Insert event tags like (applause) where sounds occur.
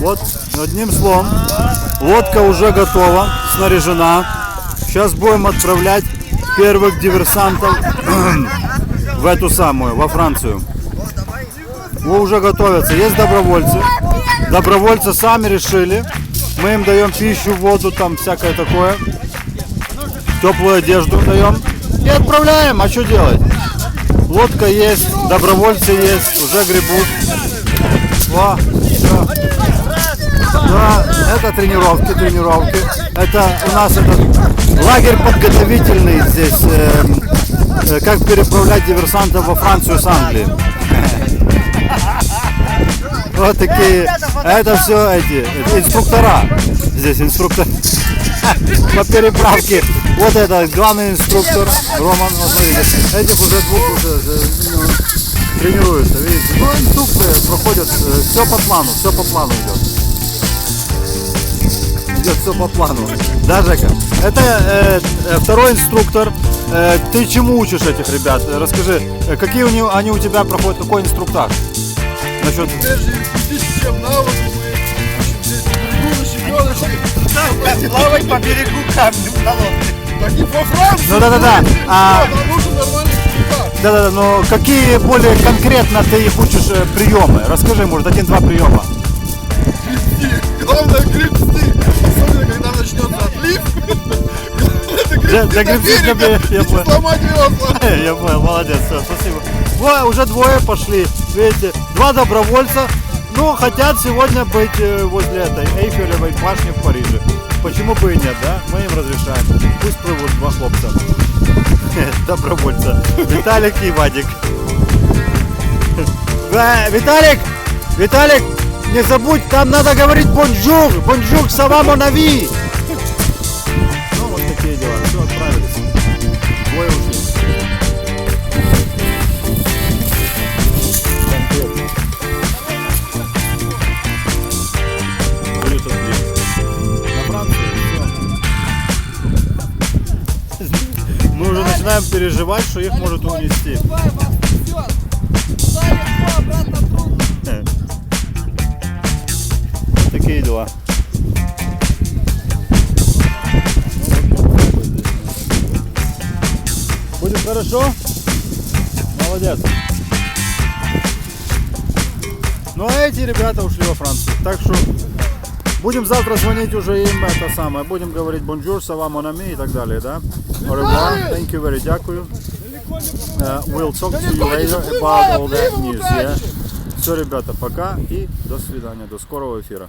Вот, одним словом, лодка уже готова, снаряжена. Сейчас будем отправлять первых диверсантов (clears throat) в эту самую, во Францию. Вы уже готовятся. Есть добровольцы. Добровольцы сами решили. Мы им даем пищу, воду, там всякое такое. Теплую одежду даем. И отправляем. А что делать? Лодка есть, добровольцы есть, уже гребут. Во, всё. Да, это тренировки, тренировки. Это у нас этот лагерь подготовительный здесь. э, э, как переправлять диверсантов во Францию с Англии. (laughs) Вот такие. Это все эти инструктора. Здесь инструктор. (laughs) По переправке. Вот это главный инструктор Роман. Вот. Этих уже двух уже э, ну, тренируются. Видите? Ну, инструкторы проходят. Все по плану. Все по плану идет. Идет все по плану. Да, Жека? Это э, э, второй инструктор. Э, ты чему учишь этих ребят? Э, Расскажи, э, какие у них, они у тебя проходят, какой инструктаж? Насчет. Плавай по берегу камню на лодке. Ну да-да-да. А, Да, там инструктаж. да-да-да, но какие более конкретно ты их учишь э, приемы? Расскажи, может, один-два приема. Гребсти. Главное гребсти. Особенно, когда начнется отлив. Для, для гребцов берега я, понял. сломать весла. (laughs) Я понял, молодец, все, спасибо. Во, уже двое пошли, видите, два добровольца, ну, хотят сегодня быть э, возле этой Эйфелевой башни в Париже. Почему бы и нет, да? Мы им разрешаем. Пусть плывут два хлопца. (laughs) Добровольца. Виталик и Вадик. (laughs) Виталик! Виталик! Не забудь, там надо говорить бонжур! Бонжур, сава монави! Мы уже начинаем переживать, что их может унести. (laughs) Такие дела. Будет хорошо? Молодец. Ну а эти ребята ушли во Францию. Так что будем завтра звонить уже им это самое. Будем говорить бонжур, сава монами и так далее, да? Au. Thank you very дякую. Uh, we'll talk to you later about all that news, yeah? Все, ребята, пока и до свидания, до скорого эфира.